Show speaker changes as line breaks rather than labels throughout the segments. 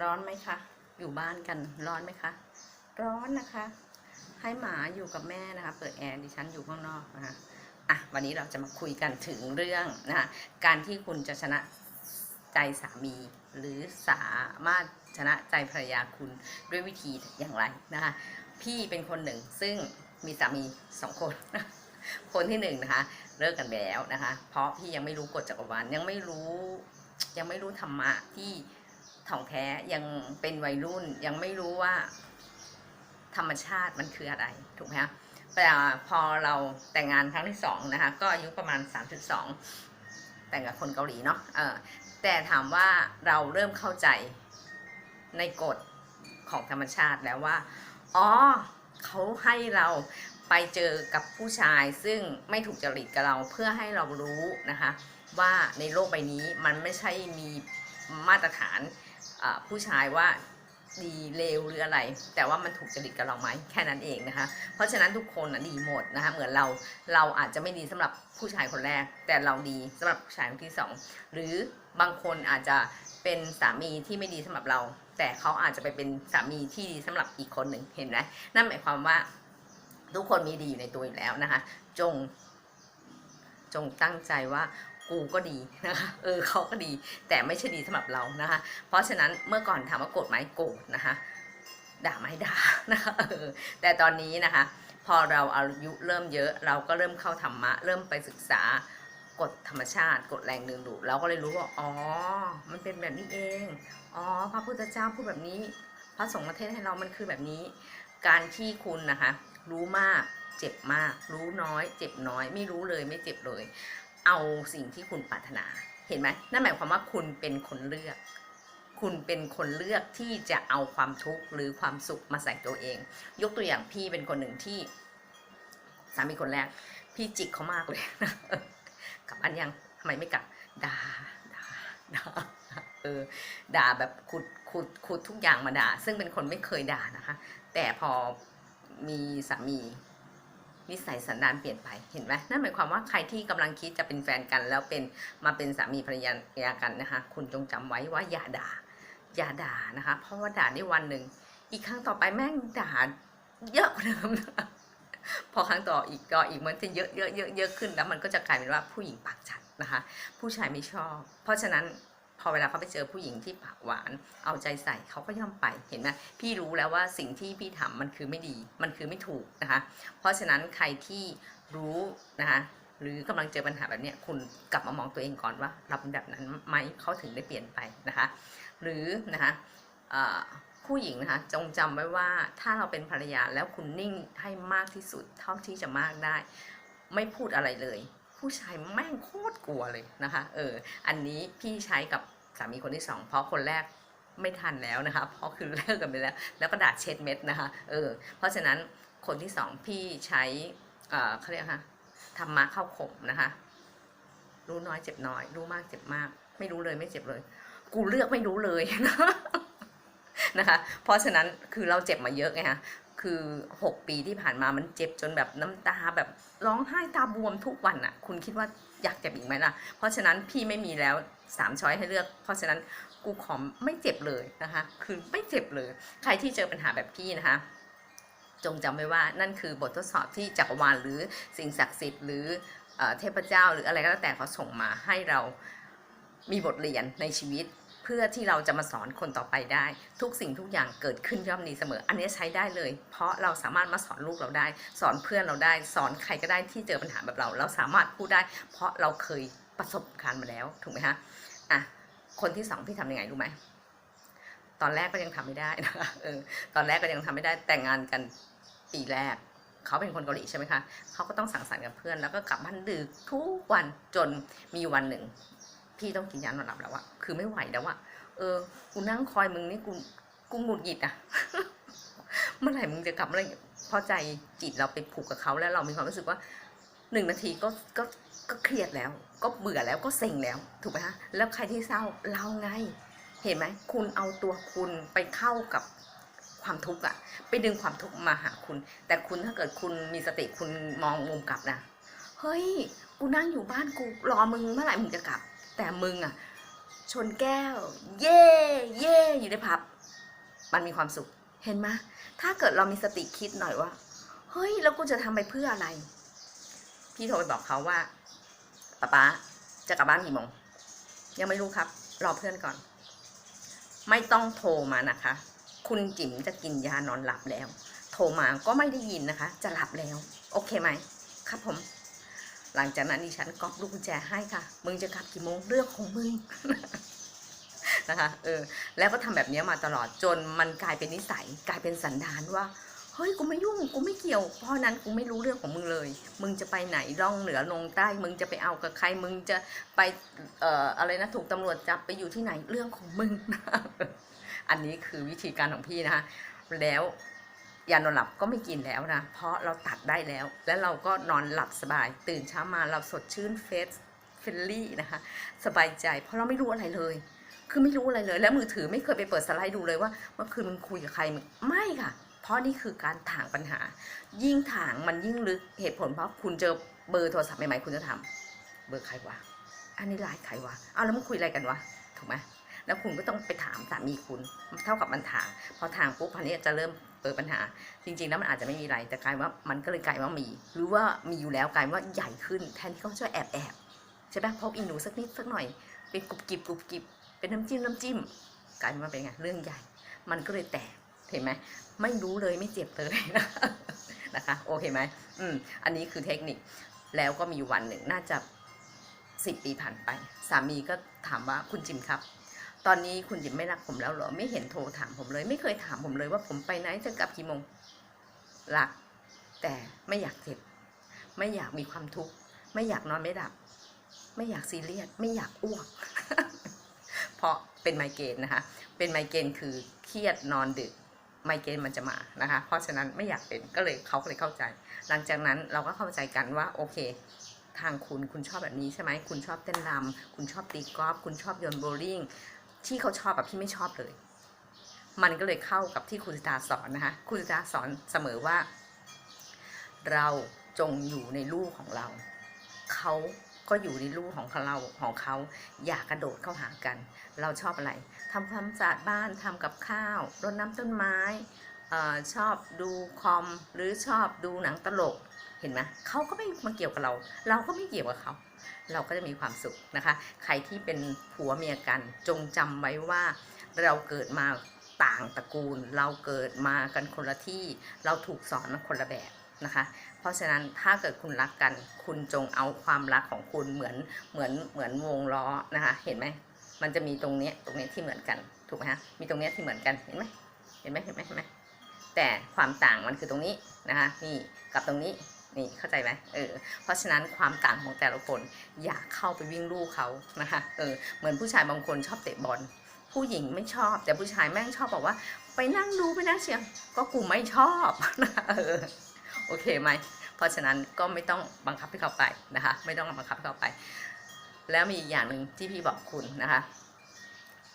ร้อนไหมคะ อยู่บ้านกันร้อนไหมคะ ร้อนนะคะ ให้หมาอยู่กับแม่นะคะ เปิดแอร์ดิฉันอยู่ข้างนอกนะคะอะวันนี้เราจะมาคุยกันถึงเรื่องนะคะการที่คุณจะชนะใจสามี หรือสามารถชนะใจภรรยาคุณด้วยวิธีอย่างไรนะคะพี่เป็นคนหนึ่งซึ่งมีสามีสองคนคนที่หนึ่งนะคะเลิกกันไปแล้วนะคะ เพราะพี่ยังไม่รู้กฎจักรวาลยังไม่รู้ ยังไม่รู้ธรรมะที่ ถ่องแท้ยังเป็นวัยรุ่นยังไม่รู้ว่า ธรรมชาติมันคืออะไรถูกไหมคะแต่พอเราแต่งงานครั้งที่สองนะคะ ก็อายุประมาณ 3.2 แต่งกับคนเกาหลีเนาะเออแต่ถามว่าเราเริ่มเข้าใจในกฎของธรรมชาติแล้วว่า อ๋อเขาให้เราไปเจอกับผู้ชายซึ่งไม่ถูกจริตกับเราเพื่อให้เรารู้นะคะ ว่าในโลกใบนี้มันไม่ใช่มีมาตรฐาน ผู้ชายว่าดีเลวหรืออะไร แต่ว่ามันถูกจริตกับเราไหมแค่นั้นเองนะคะ เพราะฉะนั้นทุกคนนะดีหมดนะคะเหมือนเราเราอาจจะไม่ดีสำหรับผู้ชายคนแรก แต่เราดีสำหรับผู้ชายคนที่สองหรือบางคนอาจจะเป็นสามีที่ไม่ดีสำหรับเรา แต่เขาอาจจะไปเป็นสามีที่ดีสำหรับอีกคนหนึ่งเห็นไหมนั่นหมายความว่าทุกคนมีดีอยู่ในตัวอยู่แล้วนะคะ จงจงตั้งใจว่า กูก็ดีนะคะเออเขาก็ดี แต่ไม่ใช่ดีสำหรับเรานะคะ เพราะฉะนั้นเมื่อก่อนถามว่าโกรธไหมโกรธนะคะด่าไหมด่านะคะเออแต่ตอนนี้นะคะ พอเราอายุเริ่มเยอะเราก็เริ่มเข้าธรรมะ เริ่มไปศึกษากฎธรรมชาติกฎแรงดึงดูดเราก็เลยรู้ว่าอ๋อ มันเป็นแบบนี้เองอ๋อพระพุทธเจ้าพูดแบบนี้ พระสงฆ์ประเทศให้เรามันคือแบบนี้ การที่คุณนะคะ รู้มากเจ็บมาก รู้น้อย เจ็บน้อย ไม่รู้เลยไม่เจ็บเลย เอาสิ่งที่คุณปรารถนา เห็นไหมนั่นหมายความว่าคุณเป็นคนเลือก คุณเป็นคนเลือกที่จะเอาความทุกข์หรือความสุขมาใส่ตัวเอง ยกตัวอย่างพี่เป็นคนหนึ่งที่สามีคนแรก พี่จิกเขามากเลยกลับบ้านยังทำไมไม่กลับด่าด่าด่าเออด่าแบบขุดขุดขุดทุกอย่างมาด่า ซึ่งเป็นคนไม่เคยด่านะคะ แต่พอมีสามี นิสัยสันดานเปลี่ยนไปเห็นไหมนั่นหมายความว่าใครที่กำลังคิดจะเป็นแฟนกันแล้วเป็นมาเป็นสามีภรรยากันนะคะ คุณจงจำไว้ว่าอย่าด่าอย่าด่านะคะ เพราะว่าด่าได้วันหนึ่งอีกครั้งต่อไปแม่งด่าเยอะกว่าเดิมนะพอครั้งต่ออีกก็อีกมันจะเยอะเยอะเยอะเยอะขึ้นแล้วมันก็จะกลายเป็นว่าผู้หญิงปากจัดนะคะ ผู้ชายไม่ชอบ เพราะฉะนั้น พอเวลาเขาไปเจอผู้หญิงที่ปากหวาน เอาใจใส่เขาก็ย่อมไปเห็นไหมพี่รู้แล้วว่าสิ่งที่พี่ทำมันคือไม่ดี มันคือไม่ถูกนะคะ เพราะฉะนั้นใครที่รู้นะคะหรือกำลังเจอปัญหาแบบเนี้ยคุณกลับมามองตัวเองก่อนว่าเราเป็นแบบนั้นไหมเขาถึงได้เปลี่ยนไปนะคะ หรือนะคะผู้หญิงนะคะจงจำไว้ว่าถ้าเราเป็นภรรยาแล้วคุณนิ่งให้มากที่สุดเท่าที่จะมากได้ ไม่พูดอะไรเลย ผู้ชายแม่งโคตรกลัวเลยนะคะเอออันนี้พี่ใช้กับ สามีคนที่สองเพราะคนแรกไม่ทันแล้วนะคะ เพราะคือเลิกกันไปแล้ว แล้วก็ด่าเช็ดเม็ดนะคะ เออ เพราะฉะนั้นคนที่สองพี่ใช้ เอ่อเขาเรียกค่ะธรรมะเข้าข่มนะคะ รู้น้อยเจ็บน้อย รู้มากเจ็บมาก ไม่รู้เลยไม่เจ็บเลย กูเลือกไม่รู้เลยนะนะคะ เพราะฉะนั้นคือเราเจ็บมาเยอะไงคะคือ 6 ปีที่ผ่านมามันเจ็บจนแบบน้ำตาแบบร้องไห้ตาบวมทุกวันอะ่ะ คุณคิดว่าอยากเจ็บอีกไหมล่ะ เพราะฉะนั้นพี่ไม่มีแล้ว สามช้อยให้เลือก เพราะฉะนั้นกูขอไม่เจ็บเลยนะคะ คือไม่เจ็บเลย ใครที่เจอปัญหาแบบพี่นะคะจงจำไว้ว่านั่นคือบททดสอบที่จักรวาลหรือสิ่งศักดิ์สิทธิ์หรือเอเทพเจ้าหรืออะไรก็แล้วแต่เขาส่งมาให้เรามีบทเรียนในชีวิต เพื่อที่เราจะมาสอนคนต่อไปได้ ทุกสิ่งทุกอย่างเกิดขึ้นย่อมดีเสมอ อันนี้ใช้ได้เลย เพราะเราสามารถมาสอนลูกเราได้ สอนเพื่อนเราได้ สอนใครก็ได้ที่เจอปัญหาแบบเรา เราสามารถพูดได้ เพราะเราเคยประสบการณ์มาแล้วถูกไหมฮะอะคนที่สองพี่ทำยังไงรู้ไหมตอนแรกก็ยังทำไม่ได้นะคะเออตอนแรกก็ยังทำไม่ได้แต่งงานกันปีแรก เขาเป็นคนเกาหลีใช่ไหมคะเขาก็ต้องสังสรรค์กับเพื่อน แล้วก็กลับบ้านดึกทุกวันจนมีวันหนึ่ง พี่ต้องกินยานอนหลับแล้วอะคือไม่ไหวแล้วอะเออกูนั่งคอยมึงนี่กูกูหงุดหงิดอะเมื่อไหร่มึงจะกลับเมื่อไรพอใจจิตเราไปผูกกับเขาแล้วเรามีความรู้สึกว่าหนึ่งนาทีก็ก็ ก็เครียดแล้ว ก็เบื่อแล้วก็เซ็งแล้ว ถูกไหมฮะแล้วใครที่เศร้าเราไง เห็นไหมคุณเอาตัวคุณไปเข้ากับความทุกข์อะไปดึงความทุกข์มาหาคุณ แต่คุณถ้าเกิดคุณมีสติคุณมองมุมกลับนะเฮ้ยกูนั่งอยู่บ้านกูรอมึงเมื่อไหร่มึงจะกลับ แต่มึงอะชนแก้ว เย่เย่อยู่ได้พับ มันมีความสุขเห็นไหมถ้าเกิดเรามีสติคิดหน่อยว่า เฮ้ย แล้วกูจะทำไปเพื่ออะไร พี่โทรไปบอกเขาว่า ป๊าป๊าจะกลับบ้านกี่โมงยังไม่รู้ครับ รอเพื่อนก่อน ไม่ต้องโทรมานะคะ คุณจิ๋มจะกินยานอนหลับแล้ว โทรมาก็ไม่ได้ยินนะคะ จะหลับแล้ว โอเคไหมครับผม หลังจากนั้นดิฉันก๊อปลูกกุญแจให้ค่ะ มึงจะกลับกี่โมงเรื่องของมึงนะคะเออแล้วก็ทำแบบนี้มาตลอดจนมันกลายเป็นนิสัยกลายเป็นสันดานว่า เฮ้ยกูไม่ยุ่งกูไม่เกี่ยว เพราะนั้นกูไม่รู้เรื่องของมึงเลย มึงจะไปไหนล่องเหนือลงใต้ มึงจะไปเอากับใคร มึงจะไปเอ่ออะไรนะถูกตำรวจจับไปอยู่ที่ไหนเรื่องของมึง อันนี้คือวิธีการของพี่นะคะแล้วยานอนหลับก็ไม่กินแล้วนะ เพราะเราตัดได้แล้ว แล้วเราก็นอนหลับสบาย ตื่นเช้ามาเราสดชื่นเฟสเฟลลี่นะคะ สบายใจ เพราะเราไม่รู้อะไรเลย คือไม่รู้อะไรเลย แล้วมือถือไม่เคยไปเปิดสไลด์ดูเลยว่าเมื่อคืนมึงคุยกับใครมึงไม่ค่ะ เพราะนี่คือการถางปัญหา ยิ่งถางมันยิ่งลึกเหตุผลเพราะคุณเจอเบอร์โทรศัพท์ใหม่ๆคุณจะทำเบอร์ใครวะอันนี้ไลน์ใครวะเอาแล้วมึงคุยอะไรกันวะถูกไหมแล้วคุณก็ต้องไปถามสามีคุณ เท่ากับมันถางพอถางปุ๊บพันนี้จะเริ่มเปิดปัญหา จริง ๆ แล้วมันอาจจะไม่มีอะไรแต่กลายว่ามันก็เลยกลายว่ามี หรือว่ามีอยู่แล้วกลายว่าใหญ่ขึ้น แทนที่เขาจะแอบแอบๆใช่ไหมพกอีหนูสักนิดสักหน่อย เป็นกรุบกริบกรุบกริบเป็นน้ำจิ้มน้ำจิ้มกลายเป็นว่าเป็นไงเรื่องใหญ่ มันก็เลยแตก เห็นไหมไม่รู้เลยไม่เจ็บเลยนะนะคะโอเคไหมอืมอันนี้คือเทคนิคแล้วก็มีวันหนึ่งน่าจะสิบปีผ่านไป สามีก็ถามว่าคุณจิมครับ ตอนนี้คุณจิมไม่รักผมแล้วเหรอ ไม่เห็นโทรถามผมเลย ไม่เคยถามผมเลยว่าผมไปไหนจะกลับกี่โมงรัก แต่ไม่อยากเจ็บ ไม่อยากมีความทุกข์ไม่อยากนอนไม่หลับ ไม่อยากซีเรียสไม่อยากอ้วก เพราะเป็นไมเกรนนะคะ เป็นไมเกรนคือเครียดนอนดึก ไมเกรนมันจะมานะคะ เพราะฉะนั้นไม่อยากเป็นก็เลยเขาก็เลยเข้าใจ หลังจากนั้นเราก็เข้าใจกันว่าโอเค ทางคุณคุณชอบแบบนี้ใช่ไหมคุณชอบเต้นรำคุณชอบตีกอล์ฟคุณชอบโยนโบว์ลิ่งที่เขาชอบแบบพี่ไม่ชอบเลย มันก็เลยเข้ากับที่คุณสิตาสอนนะคะคุณสิตาสอนเสมอว่า เราจงอยู่ในลูกของเรา เขา ก็อยู่ในลูของเราของเขาอย่ากระโดดเข้าหากัน เราชอบอะไรทำความสะอาดบ้านทำกับข้าวรดน้ำต้นไม้ออชอบดูคอมหรือชอบดูหนังตลกเห็นไหมเขาก็ไม่มาเกี่ยวกับเรา เราก็ไม่เกี่ยวกับเขา เราก็จะมีความสุขนะคะ ใครที่เป็นผัวเมียกันจงจำไว้ว่า เราเกิดมาต่างตระกูล เราเกิดมากันคนละที่ เราถูกสอนคนละแบบ นะคะ เพราะฉะนั้นถ้าเกิดคุณรักกัน คุณจงเอาความรักของคุณเหมือนเหมือนเหมือนวงล้อนะคะ เห็นไหมมันจะมีตรงนี้ตรงนี้ที่เหมือนกันถูกไหมฮะมีตรงนี้ที่เหมือนกันเห็นไหมเห็นไหมเห็นไหมเห็นไหมแต่ความต่างมันคือตรงนี้นะคะนี่กับตรงนี้นี่เข้าใจไหมเออ เพราะฉะนั้นความต่างของแต่ละคนอย่าเข้าไปวิ่งลู่เขานะคะ เออ เหมือนผู้ชายบางคนชอบเตะบอล ผู้หญิงไม่ชอบ แต่ผู้ชายแม่งชอบบอกว่า ไปนั่งดูไปนั่งเชียร์ก็กูไม่ชอบนะเออ โอเคไหมเพราะฉะนั้นก็ไม่ต้องบังคับให้เขาไปนะคะ ไม่ต้องบังคับให้เขาไป แล้วมีอีกอย่างหนึ่งที่พี่บอกคุณนะคะ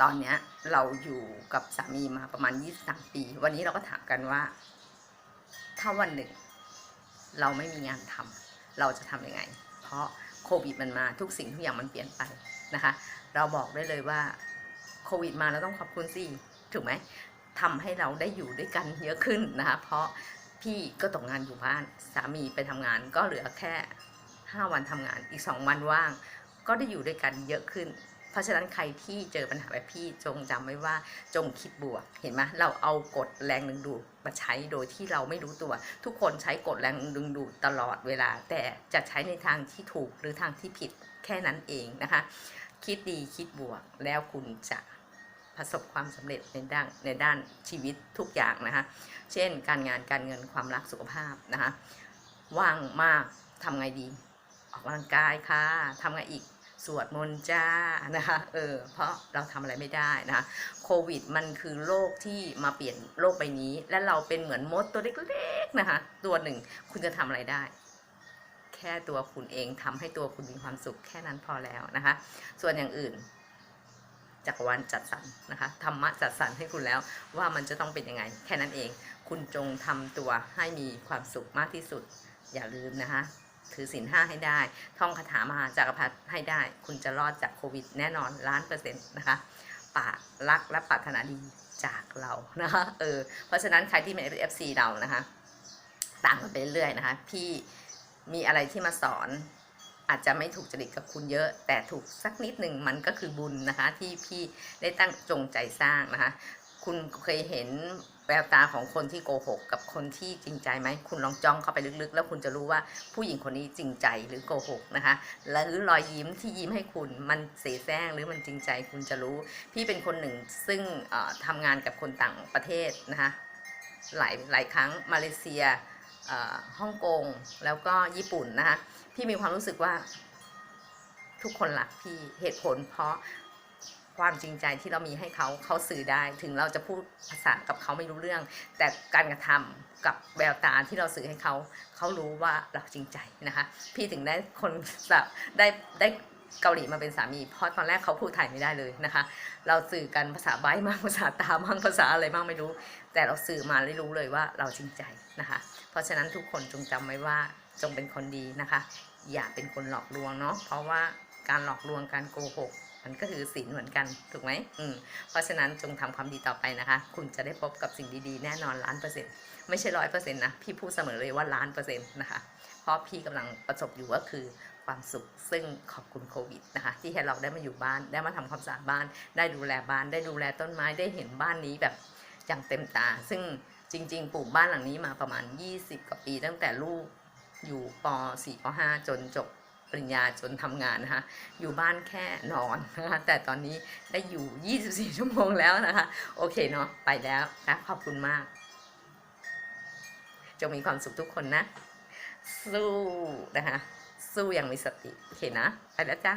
ตอนเนี้ยเราอยู่กับสามีมาประมาณ 23 ปี วันนี้เราก็ถามกันว่า ถ้าวันหนึ่ง เราไม่มีงานทำเราจะทำยังไง เพราะโควิดมันมาทุกสิ่งทุกอย่างมันเปลี่ยนไปนะคะ เราบอกได้เลยว่าโควิดมาเราต้องขอบคุณสิถูกไหมทำให้เราได้อยู่ด้วยกันเยอะขึ้นนะคะ เพราะ พี่ก็ตกงานอยู่บ้าน สามีไปทำงานก็เหลือแค่ 5 วันทำงานอีก 2 วันว่าง ก็ได้อยู่ด้วยกันเยอะขึ้น เพราะฉะนั้นใครที่เจอปัญหาแบบพี่จงจำไว้ว่าจงคิดบวก เห็นไหมเราเอากฎแรงดึงดูดมาใช้โดยที่เราไม่รู้ตัว ทุกคนใช้กฎแรงดึงดูดตลอดเวลา แต่จะใช้ในทางที่ถูกหรือทางที่ผิดแค่นั้นเองนะคะ คิดดีคิดบวกแล้วคุณจะ ประสบความสำเร็จในด้านในด้านชีวิตทุกอย่างนะคะ เช่น การงานการเงินความรักสุขภาพนะคะว่างมากทำไงดี ออกกำลังกายค่ะทำไงอีกสวดมนต์จ้านะคะเออเพราะเราทำอะไรไม่ได้นะคะโควิดมันคือโรคที่มาเปลี่ยนโลกใบนี้ และเราเป็นเหมือนมดตัวเล็กๆนะคะตัวหนึ่งคุณจะทำอะไรได้ แค่ตัวคุณเองทำให้ตัวคุณมีความสุขแค่นั้นพอแล้วนะคะ ส่วนอย่างอื่น จักรวาลจัดสรรนะคะธรรมะจัดสรรให้คุณแล้วว่ามันจะต้องเป็นยังไง แค่นั้นเอง คุณจงทำตัวให้มีความสุขมากที่สุด อย่าลืมนะคะถือศีลห้าให้ได้ ท่องคาถามหาจักรพรรดิให้ได้ คุณจะรอดจากโควิดแน่นอนล้านเปอร์เซ็นต์นะคะปากรักและปรารถนาดีจากเรานะคะเออเพราะฉะนั้นใครที่เป็น FC เรานะคะต่ามกันไปเรื่อยๆนะคะ พี่มีอะไรที่มาสอน อาจจะไม่ถูกจริตกับคุณเยอะ แต่ถูกสักนิดหนึ่งมันก็คือบุญนะคะ ที่พี่ได้ตั้งจงใจสร้างนะคะ คุณเคยเห็นแววตาของคนที่โกหก กับคนที่จริงใจไหม คุณลองจ้องเข้าไปลึกๆ แล้วคุณจะรู้ว่าผู้หญิงคนนี้จริงใจหรือโกหกนะคะ และหรือรอยยิ้มที่ยิ้มให้คุณมันเสแสร้งหรือมันจริงใจคุณจะรู้ พี่เป็นคนหนึ่งซึ่งเอ่อทำงานกับคนต่างประเทศนะคะหลายหลายครั้งมาเลเซีย ฮ่องกงแล้วก็ญี่ปุ่นนะคะพี่มีความรู้สึกว่า ทุกคนรักพี่เหตุผล เพราะความจริงใจที่เรามีให้เขาเขาสื่อได้ ถึงเราจะพูดภาษากับเขาไม่รู้เรื่อง แต่การกระทำกับแววตาที่เราสื่อให้เขาเขารู้ว่าเราจริงใจนะคะ พี่ถึงได้คนแบบได้ได้ เกาหลีมาเป็นสามีเพราะตอนแรกเขาพูดไทยไม่ได้เลยนะคะ เราสื่อกันภาษาใบ้มากภาษาตาบ้างภาษาอะไรบ้างไม่รู้ แต่เราสื่อมาได้รู้เลยว่าเราจริงใจนะคะ เพราะฉะนั้นทุกคนจงจำไว้ว่าจงเป็นคนดีนะคะ อย่าเป็นคนหลอกลวงเนาะเพราะว่าการหลอกลวงการโกหก มันก็คือศีลเหมือนกันถูกไหมอืมเพราะฉะนั้นจงทำความดีต่อไปนะคะ คุณจะได้พบกับสิ่งดีๆแน่นอนล้านเปอร์เซ็นต์ไม่ใช่ร้อยเปอร์เซ็นต์นะพี่พูดเสมอเลยว่าล้านเปอร์เซ็นต์นะคะเพราะพี่กำลังประสบอยู่ก็คือ ความสุข ซึ่งขอบคุณโควิดนะคะที่ให้เราได้มาอยู่บ้านได้มาทำความสะอาดบ้าน ได้ดูแลบ้าน ได้ดูแลต้นไม้ได้เห็นบ้านนี้แบบอย่างเต็มตา ซึ่งจริง ๆ ปลูกบ้านหลังนี้มาประมาณ 20 กว่าปี ตั้งแต่ลูกอยู่ป .4 ป .5 จนจบปริญญาจนทำงานนะคะ อยู่บ้านแค่นอนนะคะแต่ตอนนี้ได้อยู่ 24 ชั่วโมงแล้วนะคะ โอเคเนาะไปแล้วนะขอบคุณมาก จงมีความสุขทุกคนนะ สู้นะคะ สู้อย่างมีสติ โอเคนะ ไปแล้วจ้า